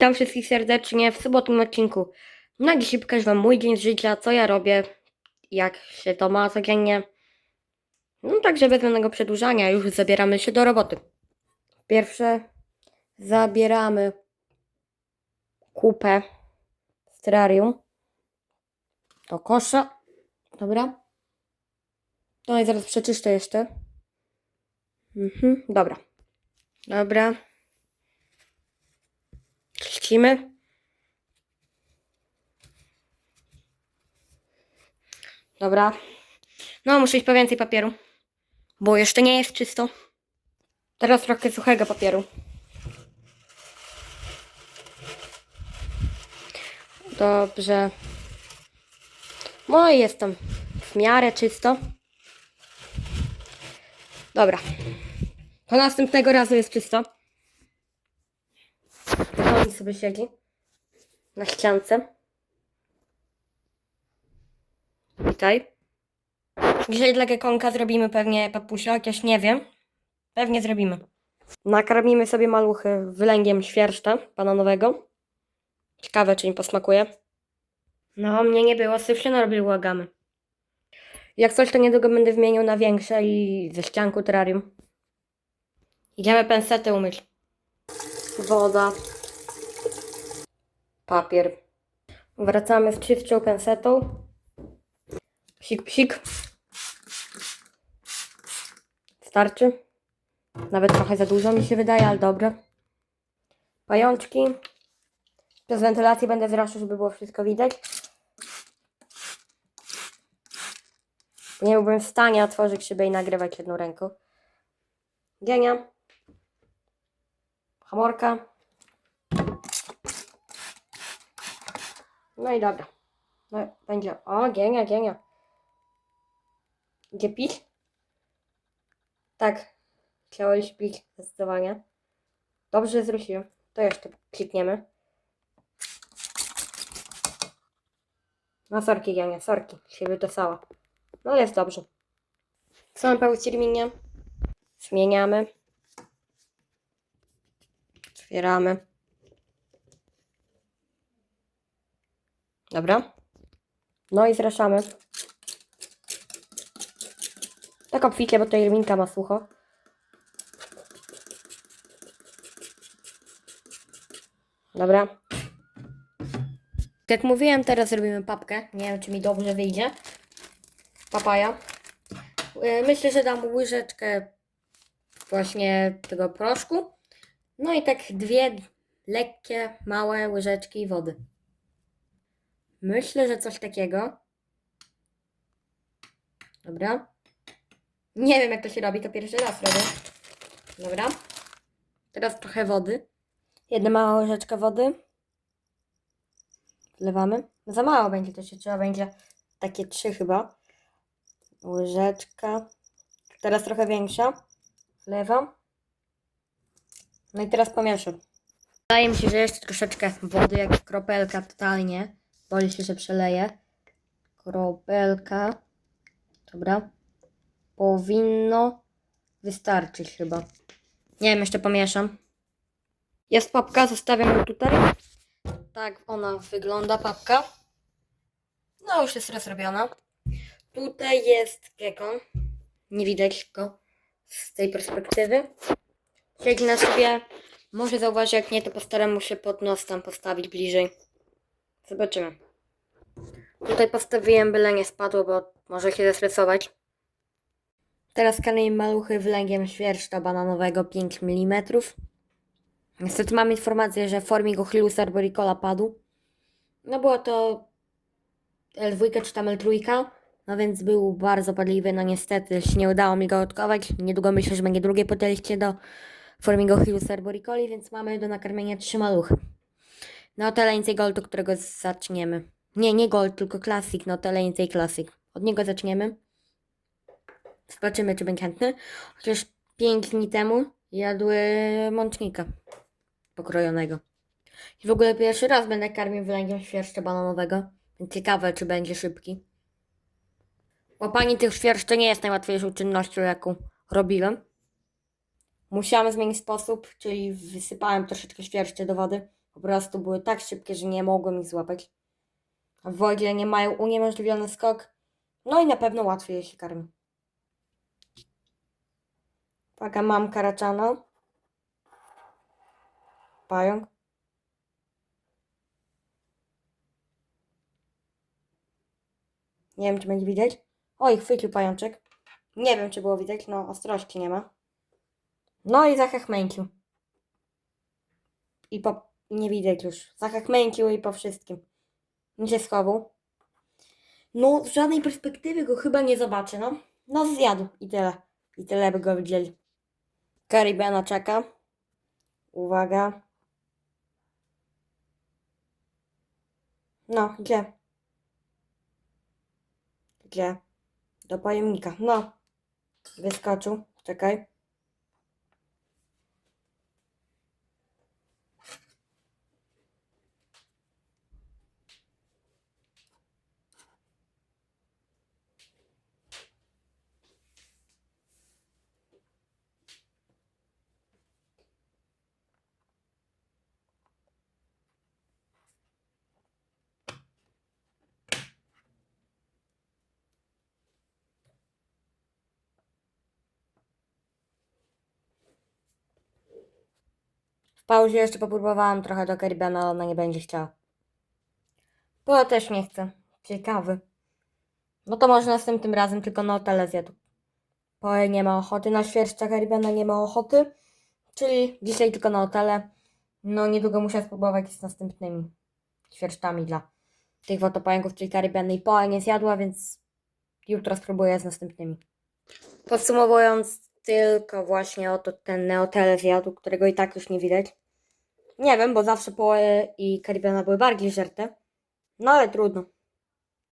Witam wszystkich serdecznie w sobotnim odcinku. Na dzisiaj pokażę Wam mój dzień z życia, co ja robię, jak się to ma codziennie. No także bez żadnego przedłużania, już zabieramy się do roboty. Pierwsze zabieramy kupę z terrarium do kosza. Dobra. No i zaraz przeczyszczę jeszcze. Mhm, dobra. Dobra. Czyścimy. Dobra. No, muszę iść po więcej papieru. Bo jeszcze nie jest czysto. Teraz trochę suchego papieru. Dobrze. No i jestem w miarę czysto. Dobra. Do następnego razu jest czysto. Sobie siedzi na ściance. Witaj. Dzisiaj dla Gekonka zrobimy pewnie papusia, chociaż nie wiem. Pewnie zrobimy. Nakarmimy sobie maluchy wylęgiem świerszcza bananowego. Ciekawe, czy im posmakuje. No, mnie nie było, syf się narobił łagamy. Jak coś, to niedługo będę wymienił na większe i ze ścianku terrarium. Idziemy pensety umyć. Woda. Papier. Wracamy z czystszą pensetą. Psik, psik. Starczy. Nawet trochę za dużo mi się wydaje, ale dobra. Pajączki. Przez wentylację będę zraszał, żeby było wszystko widać. Nie byłbym w stanie otworzyć szybę i nagrywać jedną ręką. Gienia. Hamorka. No i dobra. No, będzie. O, gienia, gienia. Gdzie pić? Tak. Chciałeś pić, zdecydowanie. Dobrze zwróciłem. To jeszcze klikniemy. No sorki, gienia, sorki. Się wydosała. No jest dobrze. Co mamy po terminie? Zmieniamy. Otwieramy. Dobra. No i zraszamy. Tak obficie, bo to Irminka ma sucho. Dobra. Jak mówiłem, teraz zrobimy papkę. Nie wiem, czy mi dobrze wyjdzie. Papaja. Yy, Myślę, że dam łyżeczkę właśnie tego proszku. No i tak dwie lekkie, małe łyżeczki wody. Myślę, że coś takiego. Dobra. Nie wiem, jak to się robi, to pierwszy raz robię. Dobra. Teraz trochę wody. Jedna mała łyżeczka wody. Wlewamy. Za mało będzie, to się trzeba będzie takie trzy chyba. Łyżeczka. Teraz trochę większa. Wlewam. No i teraz pomieszam. Wydaje mi się, że jeszcze troszeczkę wody, jak kropelka totalnie. Boli się, że przeleje. Kropelka. Dobra. Powinno wystarczyć chyba. Nie wiem, jeszcze pomieszam. Jest papka, zostawiam ją tutaj. Tak ona wygląda, papka. No, już jest rozrobiona. Tutaj jest gekon. Nie widać go z tej perspektywy. Siedzi na sobie. Może zauważy, jak nie, to postaram mu się pod nos tam postawić bliżej. Zobaczymy. Tutaj postawiłem, byle nie spadło, bo może się zestresować. Teraz kaleję maluchy wlęgiem świerszcza bananowego 5 mm. Niestety mam informację, że Formigochilus arboricola padł. No było to L2 czy tam L3, no więc był bardzo padliwy, no niestety się nie udało mi go odkować. Niedługo myślę, że będzie drugie podejście do Formigochilus arboricoli, więc mamy do nakarmienia trzy maluchy. No to Leńcej Gold, od którego zaczniemy. Nie, nie Gold, tylko Classic, no to Leńcej Classic. Od niego zaczniemy. Zobaczymy, czy będzie chętny. Chociaż 5 dni temu jadły mącznika pokrojonego. I w ogóle pierwszy raz będę karmił wylęgiem świerszcza bananowego. Ciekawe, czy będzie szybki. Łapanie tych świerszczy nie jest najłatwiejszą czynnością, jaką robiłem. Musiałam zmienić sposób, czyli wysypałem troszeczkę świerszczy do wody. Po prostu były tak szybkie, że nie mogłem ich złapać. W ogóle nie mają uniemożliwiony skok. No i na pewno łatwiej je się karmi. Uwaga, mam karaczana. Pająk. Nie wiem, czy będzie widać. Oj, chwycił pajączek. Nie wiem, czy było widać. No, ostrości nie ma. No i zachachmęcił. I po... Nie widać już. Zachachmęcił i po wszystkim. Gdzie schował? No, z żadnej perspektywy go chyba nie zobaczy, no. No, zjadł i tyle. I tyle by go widzieli. Karibena czeka. Uwaga. No, gdzie? Gdzie? Do pojemnika. No. Wyskoczył. Czekaj. Pauzie jeszcze popróbowałam trochę do Karibena, ale ona nie będzie chciała. Bo też nie chcę. Ciekawy. No to może następnym razem tylko na hotele zjadł. Poe nie ma ochoty na świerszcza Karibena, nie ma ochoty. Czyli dzisiaj tylko na hotele. No niedługo muszę spróbować z następnymi świerszczami dla tych wotopająków, czyli Karibeny i Poe nie zjadła, więc jutro spróbuję z następnymi. Podsumowując, tylko właśnie oto ten neotel zjadł, którego i tak już nie widać. Nie wiem, bo zawsze Poe i Karibiana były bardziej żerte. No ale trudno.